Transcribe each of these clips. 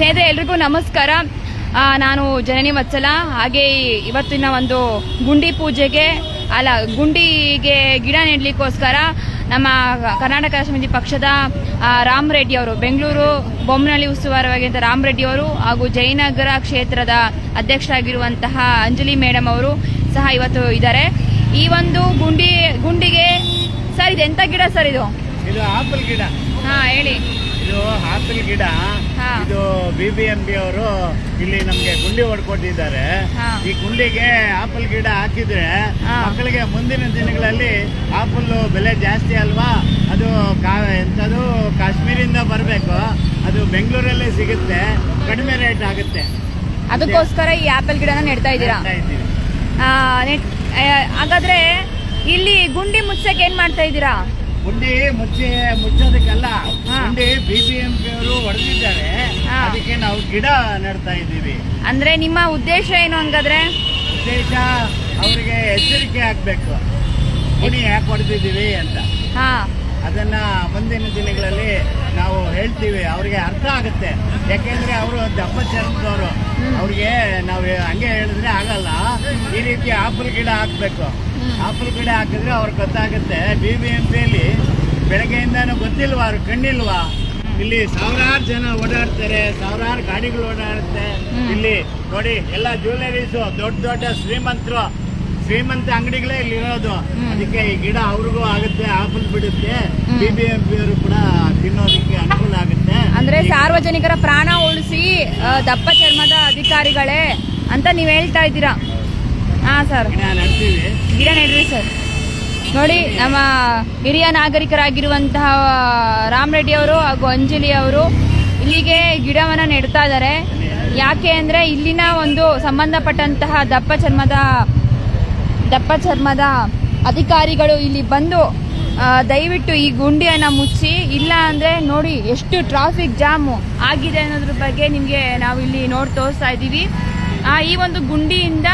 ಸ್ನೇಹಿತರೆ ಎಲ್ರಿಗೂ ನಮಸ್ಕಾರ. ನಾನು ಜನನಿ ವತ್ಸಲ ಹಾಗೆ ಇವತ್ತಿನ ಒಂದು ಗುಂಡಿ ಪೂಜೆಗೆ ಅಲ್ಲ ಗುಂಡಿಗೆ ಗಿಡ ನೆಡ್ಲಿಕ್ಕೋಸ್ಕರ ನಮ್ಮ ಕರ್ನಾಟಕ ಸಮಿತಿ ಪಕ್ಷದ ರಾಮ್ ರೆಡ್ಡಿ ಅವರು ಬೆಂಗಳೂರು ಬೊಮ್ಮನಹಳ್ಳಿ ಉಸ್ತುವಾರವಾಗಿದ್ದ ರಾಮ್ ರೆಡ್ಡಿ ಅವರು ಹಾಗೂ ಜಯನಗರ ಕ್ಷೇತ್ರದ ಅಧ್ಯಕ್ಷರಾಗಿರುವಂತಹ ಅಂಜಲಿ ಮೇಡಮ್ ಅವರು ಸಹ ಇವತ್ತು ಇದ್ದಾರೆ. ಈ ಒಂದು ಗುಂಡಿ ಗುಂಡಿಗೆ ಸರ್ ಇದು ಎಂತ ಗಿಡ ಸರ್ ಇದು ಆಪಲ್ ಗಿಡ. ಹಾ ಹೇಳಿ. ಇದು ಆಪಲ್ ಗಿಡ. ಇದು ಬಿ ಬಿ ಎಂ ಅವರು ಇಲ್ಲಿ ನಮ್ಗೆ ಗುಂಡಿ ಹೊಡ್ಕೊಟ್ಟಿದ್ದಾರೆ. ಈ ಗುಂಡಿಗೆ ಆಪಲ್ ಗಿಡ ಹಾಕಿದ್ರೆ. ಮಕ್ಕಳಿಗೆ ಮುಂದಿನ ದಿನಗಳಲ್ಲಿ ಆಪಲ್ ಬೆಲೆ ಜಾಸ್ತಿ ಅಲ್ವಾ? ಅದು ಕಾ ಎಂಥದ್ದು ಕಾಶ್ಮೀರಿಂದ ಬರಬೇಕು. ಅದು ಬೆಂಗಳೂರಲ್ಲೇ ಸಿಗುತ್ತೆ. ಕಡಿಮೆ ರೇಟ್ ಆಗುತ್ತೆ. ಅದಕ್ಕೋಸ್ಕರ ಈ ಆಪಲ್ ಗಿಡನ ನೆಡ್ತಾ ಇದ್ದೀರಾ? ಹಾಗಾದ್ರೆ ಇಲ್ಲಿ ಗುಂಡಿ ಮುಚ್ಚಕ್ಕೆ ಏನ್ ಮಾಡ್ತಾ ಇದ್ದೀರಾ? ಗುಂಡಿ ಮುಚ್ಚಿ ಮುಚ್ಚೋದಕ್ಕೆಲ್ಲ ಹಾ. ಗುಂಡಿ ಬಿ ಬಿ ಎಂ ಪಿ ಅವರು ಹೊಡೆದಿದ್ದಾರೆ. ಅದಕ್ಕೆ ನಾವು ಗಿಡ ನೆಡ್ತಾ ಇದ್ದೀವಿ. ಅಂದ್ರೆ ನಿಮ್ಮ ಉದ್ದೇಶ ಏನು ಹಂಗಾದ್ರೆ? ಉದ್ದೇಶ ಅವರಿಗೆ ಎಚ್ಚರಿಕೆ ಆಗ್ಬೇಕು. ಗುಣಿ ಯಾಕೆ ಹೊಡೆದಿದ್ದೀವಿ ಅಂತ. ಹಾ. ಅದನ್ನ ಮುಂದಿನ ದಿನಗಳಲ್ಲಿ ನಾವು ಹೇಳ್ತೀವಿ. ಅವ್ರಿಗೆ ಅರ್ಥ ಆಗುತ್ತೆ. ಯಾಕೆಂದ್ರೆ ಅವರು ದಪ್ಪ ಚರ್ಮದವರು. ಅವ್ರಿಗೆ ನಾವು ಹಂಗೆ ಹೇಳಿದ್ರೆ ಆಗಲ್ಲ. ಈ ರೀತಿ ಆಪಲ್ ಗಿಡ ಹಾಕ್ಬೇಕು. ಆಪಲ್ ಕಡೆ ಹಾಕಿದ್ರೆ ಅವ್ರಿಗೆ ಗೊತ್ತಾಗುತ್ತೆ. ಬಿ ಬಿ ಎಂ ಪಿಯಲ್ಲಿ ಬೆಳಗ್ಗೆಯಿಂದಾನು ಗೊತ್ತಿಲ್ವಾ ಅವ್ರು ಕಣ್ಣಿಲ್ವಾ? ಇಲ್ಲಿ ಸಾವಿರಾರು ಜನ ಓಡಾಡ್ತಾರೆ ಸಾವಿರಾರು ಗಾಡಿಗಳು ಓಡಾಡುತ್ತೆ. ಇಲ್ಲಿ ನೋಡಿ ಎಲ್ಲ ಜ್ಯುವೆಲರೀಸು ದೊಡ್ಡ ದೊಡ್ಡ ಶ್ರೀಮಂತರು. ಶ್ರೀಮಂತ ಅಂಗಡಿಗಳೇ ಇಲ್ಲಿ ಇರೋದು. ಅದಕ್ಕೆ ಈ ಗಿಡ ಅವ್ರಿಗೂ ಆಗುತ್ತೆ ಆಪಲ್ ಬಿಡುತ್ತೆ. ಬಿ ಬಿ ಎಂ ಪಿ ಅವರು ಕೂಡ ತಿನ್ನೋದಕ್ಕೆ ಅನುಕೂಲ ಆಗುತ್ತೆ. ಅಂದ್ರೆ ಸಾರ್ವಜನಿಕರ ಪ್ರಾಣ ಉಳಿಸಿ ದಪ್ಪ ಚರ್ಮದ ಅಧಿಕಾರಿಗಳೇ ಅಂತ ನೀವ್ ಹೇಳ್ತಾ ಇದ್ದೀರಾ? ಹಾ ಸರ್. ಗಿಡ ನೆಡ್ರಿ ಸರ್. ನೋಡಿ ನಮ್ಮ ಹಿರಿಯ ನಾಗರಿಕರಾಗಿರುವಂತಹ ರಾಮ್ ರೆಡ್ಡಿ ಅವರು ಹಾಗೂ ಅಂಜಲಿ ಅವರು ಇಲ್ಲಿಗೆ ಗಿಡವನ್ನ ನೆಡ್ತಾ ಇದ್ದಾರೆ. ಯಾಕೆ ಅಂದರೆ ಇಲ್ಲಿನ ಒಂದು ಸಂಬಂಧಪಟ್ಟಂತಹ ದಪ್ಪ ಚರ್ಮದ ದಪ್ಪ ಚರ್ಮದ ಅಧಿಕಾರಿಗಳು ಇಲ್ಲಿ ಬಂದು ದಯವಿಟ್ಟು ಈ ಗುಂಡಿಯನ್ನ ಮುಚ್ಚಿ ಇಲ್ಲ ಅಂದ್ರೆ ನೋಡಿ ಎಷ್ಟು ಟ್ರಾಫಿಕ್ ಜಾಮು ಆಗಿದೆ ಅನ್ನೋದ್ರ ಬಗ್ಗೆ ನಿಮಗೆ ನಾವು ಇಲ್ಲಿ ನೋಡಿ ತೋರಿಸ್ತಾ ಇದ್ದೀವಿ. ಆ, ಈ ಒಂದು ಗುಂಡಿಯಿಂದ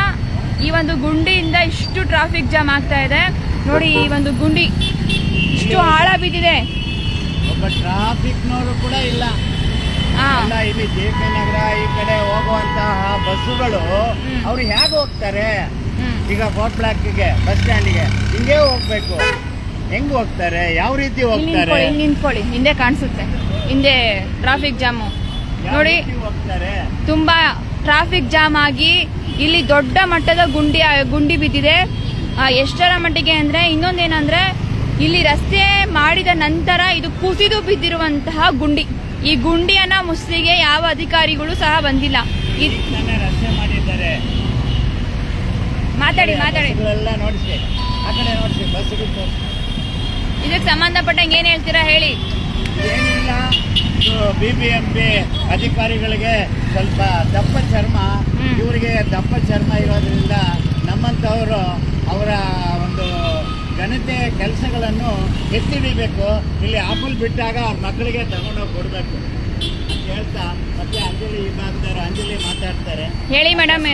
ಈ ಒಂದು ಗುಂಡಿಯಿಂದ ಇಷ್ಟು ಟ್ರಾಫಿಕ್ ಜಾಮ್ ಆಗ್ತಾ ಇದೆ. ನೋಡಿ ಈ ಒಂದು ಗುಂಡಿ ಇಷ್ಟು ಆಳ ಬಿದ್ದಿದೆ. ಒಬ್ಬ ಟ್ರಾಫಿಕ್ನವರು ಕೂಡ ಇಲ್ಲ. ಇಲ್ಲಿ ಜೆ ಪಿ ನಗರ ಈ ಕಡೆ ಹೋಗುವಂತಹ ಬಸ್ಸುಗಳು. ಅವ್ರು ಹೇಗೆ ಹೋಗ್ತಾರೆ? ಈಗ ಕೋಟ್ ಬ್ಲಾಕ್ಗೆ ಬಸ್ ಸ್ಟ್ಯಾಂಡ್ಗೆ ಹಿಂಗೆ ಹೋಗ್ಬೇಕು. ಹೆಂಗ್ ಹೋಗ್ತಾರೆ? ಯಾವ ರೀತಿ ಹೋಗ್ತಾರೆ? ನಿಂತ್ಕೊಳ್ಳಿ. ಹಿಂದೆ ಕಾಣಿಸುತ್ತೆ. ಹಿಂದೆ ಟ್ರಾಫಿಕ್ ಜಾಮು ನೋಡಿ ಹೋಗ್ತಾರೆ? ತುಂಬಾ ಟ್ರಾಫಿಕ್ ಜಾಮ್ ಆಗಿ ಇಲ್ಲಿ ದೊಡ್ಡ ಮಟ್ಟದ ಗುಂಡಿ ಗುಂಡಿ ಬಿದ್ದಿದೆ. ಎಷ್ಟರ ಮಟ್ಟಿಗೆ ಅಂದ್ರೆ ಇನ್ನೊಂದೇನಂದ್ರೆ ಇಲ್ಲಿ ರಸ್ತೆ ಮಾಡಿದ ನಂತರ ಇದು ಕುಸಿದು ಬಿದ್ದಿರುವಂತಹ ಗುಂಡಿ. ಈ ಗುಂಡಿಯನ್ನ ಮುಸ್ಲಿಗೆ ಯಾವ ಅಧಿಕಾರಿಗಳು ಸಹ ಬಂದಿಲ್ಲ. ಮಾತಾಡಿ ಮಾತಾಡಿ. ಇದಕ್ಕೆ ಸಂಬಂಧಪಟ್ಟಂಗೆ ಏನ್ ಹೇಳ್ತೀರಾ ಹೇಳಿ. ಏನಿಲ್ಲ ಬಿ ಬಿ ಎಂ ಪಿ ಅಧಿಕಾರಿಗಳಿಗೆ ಸ್ವಲ್ಪ ದಪ್ಪ ಚರ್ಮ. ಇವರಿಗೆ ದಪ್ಪ ಚರ್ಮ ಇರೋದ್ರಿಂದ ನಮ್ಮಂಥವರು ಅವರ ಒಂದು ಘನತೆ ಕೆಲಸಗಳನ್ನು ಎತ್ತಿಡಿಬೇಕು. ಇಲ್ಲಿ ಆಪಲ್ ಬಿಟ್ಟಾಗ ಅವ್ರ ಮಕ್ಕಳಿಗೆ ತಗೊಂಡೋಗಿ ಕೊಡಬೇಕು. ಅಂತ ಹೇಳ್ತಾ ಮತ್ತೆ ಅಂಜಲಿ ಈ ಭಾಗದವರು ಅಂಜಲಿ ಮಾತಾಡ್ತಾರೆ. ಹೇಳಿ ಮೇಡಮ್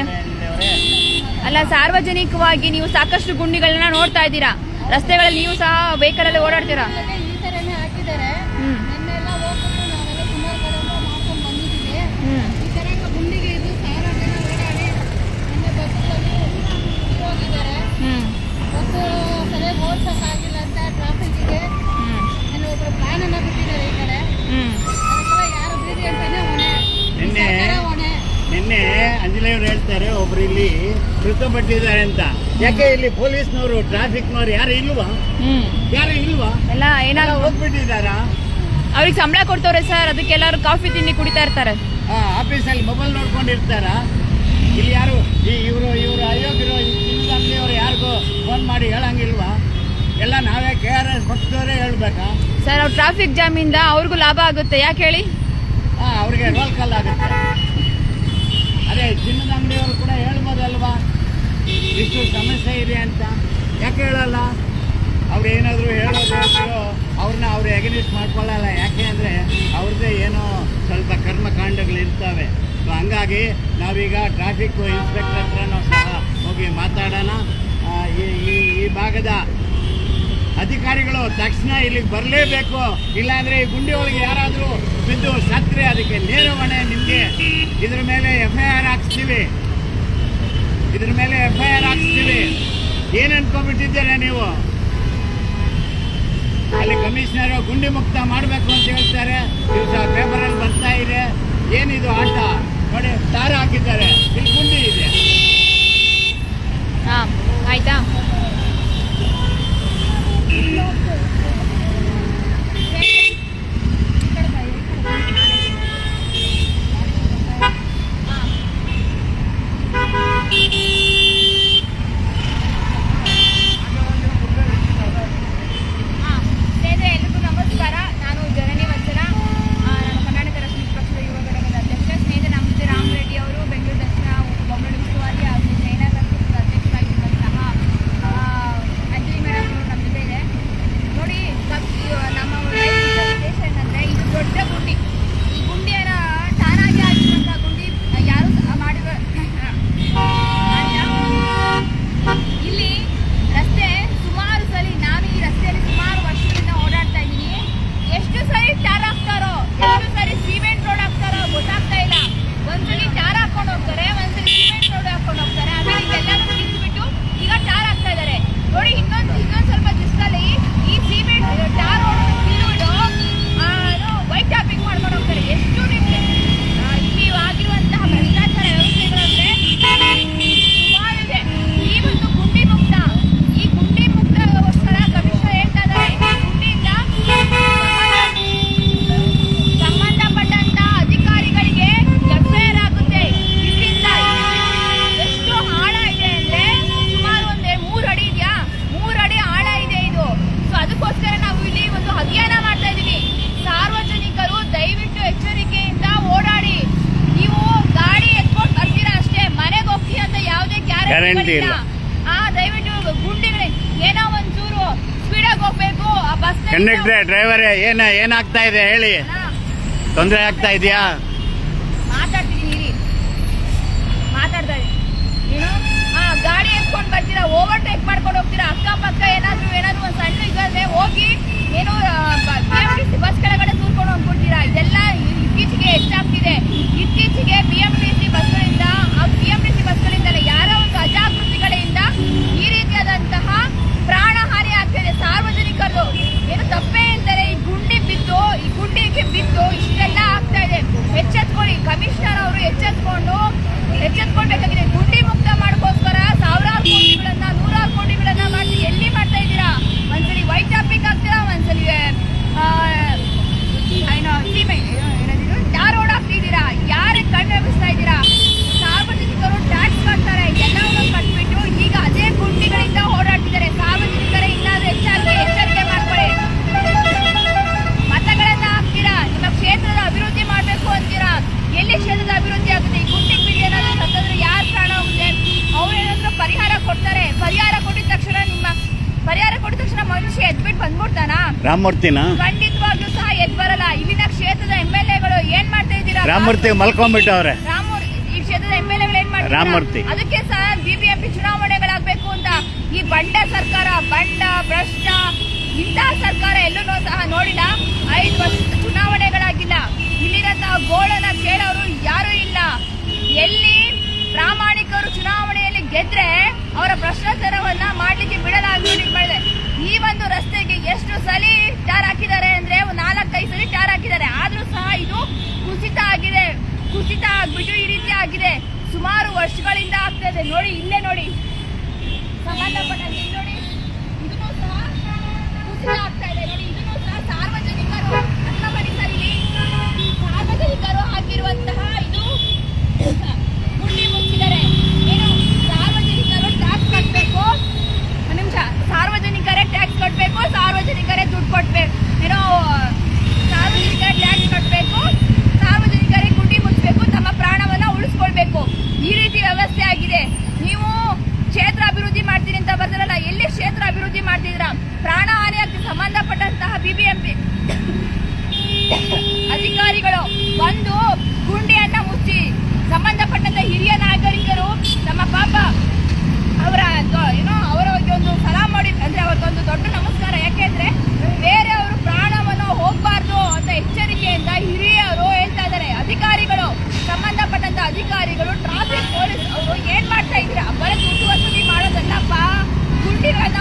ಅಲ್ಲ ಸಾರ್ವಜನಿಕವಾಗಿ ನೀವು ಸಾಕಷ್ಟು ಗುಂಡಿಗಳನ್ನ ನೋಡ್ತಾ ಇದ್ದೀರಾ? ರಸ್ತೆಗಳಲ್ಲಿ ನೀವು ಸಹ ವೆಹಿಕಲ್ ಅಲ್ಲಿ ಓಡಾಡ್ತೀರಾ ಅದೇ ಈ ಥರನೇ ಹಾಕಿದ್ದಾರೆ ಹ್ಮ್ ನಿನ್ನೆಲ್ಲ ಹೋಗ್ಬಿಟ್ಟು ನಾವೆಲ್ಲ ಸುಮಾರು ಕಡೆಯಿಂದ ಮಾಡ್ಕೊಂಡು ಬಂದಿದ್ದೀವಿ ಹ್ಮ್ ಈ ಥರ ಗುಂಡಿಗೆ ಇದು ಸಾವಿರ ಜನ ಓಡಾಡಿ ನಿನ್ನೆ ಬಸ್ಸಲ್ಲಿ ಹೋಗಿದ್ದಾರೆ ಹ್ಮ್ ಬಸ್ಸು ಸರಿಯಾಗಿ ಓಡ್ಸೋಕ್ಕಾಗಿಲ್ಲ ಅಂತ ಟ್ರಾಫಿಕ್ಕಿಗೆ ಹ್ಮ್ ನಾನು ಒಬ್ಬರು ಪ್ಲಾನನ್ನು ಬಿಟ್ಟಿದ್ದಾರೆ ಈ ಕಡೆ ಹ್ಮ್ ಅದಕ್ಕೆಲ್ಲ ಯಾರು ಬಿಡಿ ಅಂತಾನೆ ಹೊಣೆ ಈ ನಿನ್ನೆ ಸರ್ಕಾರ ಹೊಣೆ ನಿನ್ನೆ ಅಂಜಲಿಯವರು ಹೇಳ್ತಾರೆ ಒಬ್ರು ಇಲ್ಲಿ ಮೃತಪಟ್ಟಿದ್ದಾರೆ ಅಂತ. ಯಾಕೆ ಇಲ್ಲಿ ಪೊಲೀಸ್ನವರು ಟ್ರಾಫಿಕ್ನವ್ರು ಯಾರು ಇಲ್ವಾ? ಹ್ಮ್. ಯಾರು ಇಲ್ವಾ? ಎಲ್ಲ ಏನಾದ್ರು ಹೋಗ್ಬಿಟ್ಟಿದಾರಾ ಅವ್ರಿಗೆ ಸಂಬಳ ಕೊಡ್ತವ್ರೆ ಸರ್ ಅದಕ್ಕೆ ಎಲ್ಲರೂ ಕಾಫಿ ತಿನ್ನಿ ಕುಡಿತಾ ಇರ್ತಾರೆ. ಆಫೀಸಲ್ಲಿ ಮೊಬೈಲ್ ನೋಡ್ಕೊಂಡಿರ್ತಾರ? ಇಲ್ಲಿ ಯಾರು ಈ ಇವರು ಇವರು ಅಯೋಗ್ಯರು ಅವ್ರು ಯಾರಿಗೂ ಫೋನ್ ಮಾಡಿ ಹೇಳಂಗಿಲ್ವಾ? ಎಲ್ಲ ನಾವೇ ಕೆ ಆರ್ ಎಸ್ ಪಕ್ಷದವರೇ ಹೇಳ್ಬೇಕಾ? ಸರ್ ಅವ್ರು ಟ್ರಾಫಿಕ್ ಜಾಮ್ ಇಂದ ಅವ್ರಿಗೂ ಲಾಭ ಆಗುತ್ತೆ ಯಾಕೆ ಹೇಳಿ? ಹಾ ಅವ್ರಿಗೆ ರೋಲ್ ಕಾಲ್ ಆಗುತ್ತೆ. ಅದೇ ಚಿನ್ನದ ಅಂಗಡಿಯವರು ಕೂಡ ಹೇಳ್ಬೋದಲ್ವಾ? ಇಷ್ಟು ಸಮಸ್ಯೆ ಇದೆ ಅಂತ ಯಾಕೆ ಹೇಳಲ್ಲ? ಅವ್ರು ಏನಾದರೂ ಹೇಳೋದು ಅವ್ರನ್ನ ಅವ್ರು ಎಗನಿಸ್ಟ್ ಮಾಡ್ಕೊಳ್ಳಲ್ಲ. ಯಾಕೆ ಅಂದರೆ ಅವ್ರದ್ದೇ ಏನೋ ಸ್ವಲ್ಪ ಕರ್ಮಕಾಂಡಗಳು ಇರ್ತವೆ. ಸೊ ಹಂಗಾಗಿ ನಾವೀಗ ಟ್ರಾಫಿಕ್ ಇನ್ಸ್ಪೆಕ್ಟರ್ ಹತ್ರನೂ ಸಹ ಹೋಗಿ ಮಾತಾಡೋಣ. ಈ, ಈ- ಈ ಭಾಗದ ಅಧಿಕಾರಿಗಳು ತಕ್ಷಣ ಇಲ್ಲಿಗೆ ಬರಲೇಬೇಕು. ಇಲ್ಲಾಂದರೆ ಈ ಗುಂಡಿ ಒಳಗೆ ಯಾರಾದರೂ ಬಿದ್ದು ಸತ್ತರೆ, ಅದಕ್ಕೆ ನೇರ ಹೊಣೆ ನಿಮಗೆ. ಇದ್ರ ಮೇಲೆ ಎಫ್ ಐ ಆರ್ ಹಾಕ್ಸ್ತೀವಿ. ಇದ್ರ ಮೇಲೆ ಎಫ್ ಐ ಆರ್ ಹಾಕ್ಸ್ತೀವಿ. ಏನು ಅನ್ಕೊಂಡ್ಬಿಟ್ಟಿದ್ದೀರಾ ನೀವು? ಅಲ್ಲಿ ಕಮಿಷನರ್ ಗುಂಡಿ ಮುಕ್ತ ಮಾಡಬೇಕು ಅಂತ ಹೇಳ್ತಾರೆ. ದಿವಸ ಪೇಪರಲ್ಲಿ ಬರ್ತಾ ಇದೆ. ಏನಿದು ಆಟ? ನೋಡಿ ತಾರ ಹಾಕಿದ್ದಾರೆ. ಇಲ್ಲಿ ಗುಂಡಿ ಇದೆ. ಆಯ್ತಾ? ಇಲ್ಲ. ಆ ದಯವಿಟ್ಟು ಗುಂಡಿಗಳು ಏನೋ ಒಂಚೂರು ಸ್ಪೀಡಾಗಿ ಹೋಗ್ಬೇಕು. ಆ ಬಸ್ ಕಂಡಕ್ಟ್ರೆ ಡ್ರೈವರೇ ಏನ ಏನಾಗ್ತಾ ಇದೆ ಹೇಳಿ? ತೊಂದರೆ ಆಗ್ತಾ ಇದೆಯಾ ಮಾತಾಡ್ತಿದ್ದೀನಿ ಇರಿ ಮಾತಾಡ್ತಾ ಇದೀನಿ ಏನು ಆ ಗಾಡಿ ಎತ್ಕೊಂಡು ಬರ್ತೀರಾ ಓವರ್ಟೇಕ್ ಮಾಡ್ಕೊಂಡು ಹೋಗ್ತೀರಾ ಅಕ್ಕಪಕ್ಕ ಏನಾದ್ರು ಏನಾದ್ರು ಒಂದು ಸಣ್ಣ ಇದಾದ್ರೆ ಹೋಗಿ ಏನು ಬಿ ಬಸ್ ಕೆಳಗಡೆ ತೂರ್ಕೊಂಡು ಹೋಗ್ಬಿಡ್ತೀರಾ ಇದೆಲ್ಲ ಇತ್ತೀಚೆಗೆ ಹೆಚ್ಚಾಗ್ತಿದೆ ಇತ್ತೀಚೆಗೆ ಬಿ ಎಂ ಟಿ ಸಿ ಬಸ್ಗಳಿಂದ ಬಿ ಎಂ ಟಿ ಸಿ ಬಸ್ಗಳಿಂದಲೇ ಯಾರೋ ಒಂದು ಅಜಾಗೃತಿಗಳಿಂದ ಈ ರೀತಿಯಾದಂತಹ ಪ್ರಾಣಹಾನಿ ಆಗ್ತಿದೆ ಸಾರ್ವಜನಿಕರು ಏನು ತಪ್ಪೇ ಇಲ್ದರೆ ಈ ಗುಂಡಿ ಬಿದ್ದು ಈ ಗುಂಡಿಗೆ ಇಷ್ಟೆಲ್ಲ ಆಗ್ತಾ ಇದೆ. ಎಚ್ಚೆತ್ಕೊಳ್ಳಿ. ಕಮಿಷನರ್ ಅವರು ಎಚ್ಚೆತ್ಕೊಂಡು, ಎಚ್ಚೆತ್ಕೊಳ್ಬೇಕಾಗಿದೆ. ಗುಂಡಿ ಮುಕ್ತ ಮಾಡೋಕ್ಕೋಸ್ಕರ ಸಾವಿರಾರು ಕೋಟಿಗಳನ್ನ ನೂರಾರು ಕೋಟಿಗಳನ್ನ ಮಾಡಿ ಎಲ್ಲಿ ಮಾಡ್ತಾ ಇದ್ದೀರಾ? ಒಂದ್ಸಲಿ ವೈಟ್ ಟಾಪಿಕ್ ಆಗ್ತೀರಾ ಒಂದ್ಸಲಿ ಏನೋ ಯಾರು ಓಡಾಕ್ತಿದ್ದೀರಾ ಯಾರಿಗೆ ಕಣ್ಣು ಎಬ್ಬಿಸ್ತಾ ಇದ್ದೀರಾ? ಸಾರ್ವಜನಿಕರು ಟ್ಯಾಕ್ಸ್ ಕಟ್ತಾರೆ. ಎಲ್ಲವನ್ನೂ ಕಟ್ಬಿಟ್ಟು ಈಗ ಅದೇ ಗುಂಡಿಗಳಿಂದ ಓಡಾಡ್ತಿದ್ದಾರೆ ರಾಮಮೂರ್ತಿನ? ಖಂಡಿತವಾಗ್ಲೂ ಸಹ ಎದ್ ಬರಲ್ಲ. ಇಲ್ಲಿನ ಕ್ಷೇತ್ರದ ಎಂ ಎಲ್ ಎಗಳು ಏನ್ ಮಾಡ್ತಾ ಇದ್ದೀರಾ? ರಾಮಮೂರ್ತಿ ಮಲ್ಕೊಂಡ್ಬಿಟ್ಟವ್ರೆ ರಾಮೂರ್ ಈ ಕ್ಷೇತ್ರದ ಎಂ ಎಲ್ ಎಗಳು ಏನ್ ಮಾಡ್ತಾರೆ ರಾಮಮೂರ್ತಿ. ಅದಕ್ಕೆ ಸಹ ಬಿಬಿಎಂಪಿ ಚುನಾವಣೆಗಳಾಗಬೇಕು ಅಂತ. ಈ ಬಂಡ ಸರ್ಕಾರ ಬಂಡ ಭ್ರಷ್ಟ ಇಂತಹ ಸರ್ಕಾರ ಎಲ್ಲೂ ಸಹ ನೋಡಿಲ್ಲ. ಐದು ವರ್ಷ ಚುನಾವಣೆಗಳಾಗಿಲ್ಲ. ಇಲ್ಲಿರಂತಹ ಗೋಳನ ಕೇಳೋರು ಯಾರು ಇಲ್ಲ. ಎಲ್ಲಿ ಪ್ರಾಮಾಣಿಕರು ಚುನಾವಣೆಯಲ್ಲಿ ಗೆದ್ರೆ ಅವರ ಭ್ರಷ್ಟಾಚಾರವನ್ನ ಮಾಡ್ಲಿಕ್ಕೆ ಬಿಡಲಾಗಿ ಮಾಡಿದೆ ಈ ಒಂದು ರಸ್ತೆಗೆ ಎಷ್ಟು ಸಲಿ ಟಾರ್ ಹಾಕಿದ್ದಾರೆ ಅಂದ್ರೆ ನಾಲ್ಕೈದು ಸಲಿ ಟಾರ್ ಹಾಕಿದ್ದಾರೆ. ಆದ್ರೂ ಸಹ ಇದು ಕುಸಿತ ಆಗಿದೆ. ಕುಸಿತ ಆಗ್ಬಿಟ್ಟು ಈ ರೀತಿ ಆಗಿದೆ. ಸುಮಾರು ವರ್ಷಗಳಿಂದ ಆಗ್ತಾ ಇದೆ. ನೋಡಿ, ಇಲ್ಲೇ ನೋಡಿ. ಸಂಬಂಧಪಟ್ಟಂತೆ ಇಲ್ಲಿ ನೋಡಿ. ಇದನ್ನು ಸಹ ಕುಸಿತ ಆಗ್ತಾ ಇದೆ. ನೋಡಿ, ಇದನ್ನು ಸಹ ಸಾರ್ವಜನಿಕರು ಸಾರ್ವಜನಿಕರು ಹಾಕಿರುವಂತಹ ಇದು ಗುಂಡಿ ಮುಚ್ಚಿದ್ದಾರೆ ಏನು ಸಾರ್ವಜನಿಕರು ಟ್ಯಾಕ್ಸ್ ಕಟ್ಟಬೇಕು ಒಂದ್ ನಿಮಿಷ ಸಾರ್ವಜನಿಕರೇ ಟ್ಯಾಕ್ಸ್ ಕಟ್ಟಬೇಕು ಸಾರ್ವಜನಿಕರೇ ದುಡ್ಡು ಕೊಡ್ಬೇಕು ಏನೋ ಸಾರ್ವಜನಿಕರೇ ಟ್ಯಾಕ್ಸ್ ಕಟ್ಟಬೇಕು ಸಾರ್ವಜನಿಕರೇ ಗುಂಡಿ ಮುಚ್ಚಬೇಕು ತಮ್ಮ ಪ್ರಾಣವನ್ನ ಉಳಿಸ್ಕೊಳ್ಬೇಕು ಈ ರೀತಿ ವ್ಯವಸ್ಥೆ ಆಗಿದೆ ನೀವು ಕ್ಷೇತ್ರ ಅಭಿವೃದ್ಧಿ ಮಾಡ್ತೀನಿ ಅಂತ ಬರ್ತಾರಲ್ಲ ಎಲ್ಲಿ ಕ್ಷೇತ್ರ ಅಭಿವೃದ್ಧಿ ಮಾಡ್ತಿದ್ದೀರಾ ಪ್ರಾಣ ಹಾನಿಯಾಗಿ ಸಂಬಂಧಪಟ್ಟಂತಹ ಬಿಬಿಎಂಪಿ ಅಧಿಕಾರಿಗಳು ಬಂದು ಗುಂಡಿಯನ್ನ ಮುಚ್ಚಿ ಸಂಬಂಧಪಟ್ಟಂತ ಹಿರಿಯ ನಾಗರಿಕರು ನಮ್ಮ ಪಾಪ ಅವರ ಏನೋ ಅವರ ಒಂದು ಸಲಾಂ ಮಾಡಿ ಅಂದ್ರೆ ಅವರಿಗೊಂದು ದೊಡ್ಡ ನಮಸ್ಕಾರ ಯಾಕೆಂದ್ರೆ ಬೇರೆಯವರು ಪ್ರಾಣವನ್ನು ಹೋಗಬಾರ್ದು ಅಂತ ಎಚ್ಚರಿಕೆಯಿಂದ ಹಿರಿಯ ಅಧಿಕಾರಿಗಳು ಟ್ರಾಫಿಕ್ ಪೊಲೀಸ್ ಅವರು ಏನ್ ಮಾಡ್ತಾ ಇದ್ದೀರಾ ಬರೀ ದುಡ್ಡು ವಸೂಲಿ ಮಾಡೋದಲ್ಲಪ್ಪ ಗುಂಡಿಗಳನ್ನ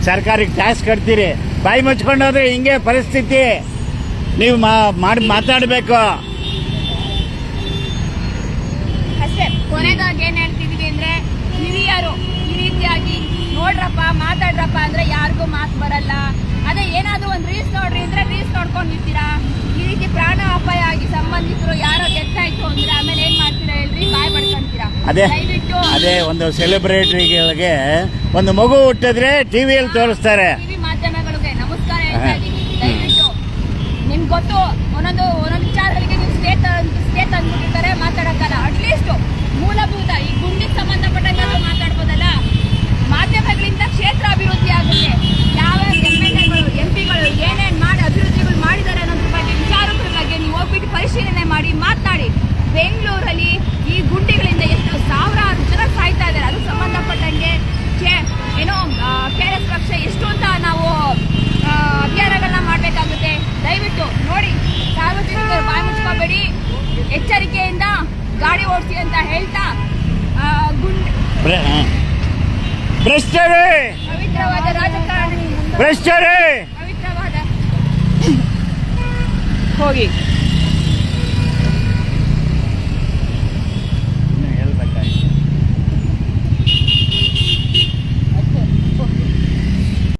ಸರ್ಕಾರಕ್ಕೆ ಟ್ಯಾಕ್ಸ್ ಕಟ್ತೀರಿ ಬಾಯಿ ಮುಚ್ಕೊಂಡೋದ್ರೆ ಹಿಂಗೆ ಪರಿಸ್ಥಿತಿ. ನೀವು ಮಾಡಿ, ಮಾತಾಡಬೇಕು. ಕೊನೆಗಾಗಿ ಏನ್ ಯಾರಿಗೂ ಮಾತು ಬರಲ್ಲ. ಅದೇ ಏನಾದರೂ ಒಂದು ರೀಲ್ಸ್ ನೋಡ್ರಿ ಅಂದ್ರೆ ರೀಲ್ಸ್ ನೋಡ್ಕೊಂಡಿರ್ತೀರಾ? ಈ ರೀತಿ ಪ್ರಾಣ ಅಪಾಯ ಆಗಿ ಸಂಬಂಧಿಕರು ಯಾರೋ ಗೆದ್ದಾಯ್ತು ಅಂದ್ರೆ ಆಮೇಲೆ ಏನ್ ಮಾಡ್ತೀರಾ ಹೇಳ್ರಿ? ಬಾಯ್ ಪಡ್ಕೊಂತೀರಾ ಅದೇ ದಯವಿಟ್ಟು ಅದೇ ಒಂದು ಸೆಲೆಬ್ರಿಟಿಗಳಿಗೆ ಒಂದು ಮಗು ಹುಟ್ಟಿದ್ರೆ ಟಿವಿಯಲ್ಲಿ ತೋರಿಸ್ತಾರೆ. ಟಿವಿ ಮಾಧ್ಯಮಗಳಿಗೆ ನಮಸ್ಕಾರ ಹೇಳ್ತಾ ಇದ್ದೀನಿ. ದಯವಿಟ್ಟು ನಿಮ್ಗೆ ಗೊತ್ತು ಒಂದೊಂದು ಒಂದೊಂದು ವಿಚಾರಗಳಿಗೆ ನೀವು ಸ್ಟೇಟ್ ಸ್ಟೇಟ್ ಅಂದ್ಬಿಟ್ಟಿರ್ತಾರೆ ಮಾತಾಡಕ್ಕಲ್ಲ ಅಟ್ಲೀಸ್ಟ್ ಮೂಲಭೂತ ಈ ಗುಂಡಿಗೆ ಸಂಬಂಧಪಟ್ಟಂಗೆ ಮಾತಾಡ್ಬೋದಲ್ಲ ಮಾಧ್ಯಮಗಳಿಂದ ಕ್ಷೇತ್ರ ಅಭಿವೃದ್ಧಿ ಆಗುತ್ತೆ ಯಾವ ಎಂ ಎಲ್ ಎಗಳು ಎಂ ಪಿಗಳು ಏನೇನು ಮಾಡಿ ಅಭಿವೃದ್ಧಿಗಳು ಮಾಡಿದ್ದಾರೆ ಅನ್ನೋದ್ರ ಬಗ್ಗೆ ವಿಚಾರಗಳ ಬಗ್ಗೆ ನೀವು ಹೋಗ್ಬಿಟ್ಟು ಪರಿಶೀಲನೆ ಮಾಡಿ ಮಾತನಾಡಿ ಬೆಂಗಳೂರಲ್ಲಿ ಈ ಗುಂಡಿಗಳಿಂದ ಎಷ್ಟು ಸಾವಿರಾರು ಜನ ಸಾಯ್ತಾ ಇದ್ದಾರೆ ಅದಕ್ಕೆ ಸಂಬಂಧಪಟ್ಟಂಗೆ ಕೆ- ಏನೋ ಕೆ ಎಸ್ ಪಕ್ಷ ಎಷ್ಟು ಅಂತ ನಾವು ಆ, ಅಭಿಯಾನಗಳನ್ನ ಮಾಡಬೇಕಾಗುತ್ತೆ ದಯವಿಟ್ಟು ನೋಡಿ ಸಾರ್ವಜನಿಕರು ಬಾಯಿ ಮುಚ್ಕೋಬೇಡಿ ಎಚ್ಚರಿಕೆಯಿಂದ ಗಾಡಿ ಓಡಿಸಿ ಅಂತ ಹೇಳ್ತಾ. ಭ್ರಷ್ಟರೇ ಪವಿತ್ರವಾದ ರಾಜಕಾರಣಿ. ಭ್ರಷ್ಟರೇ ಪವಿತ್ರವಾದ ಹೋಗಿ.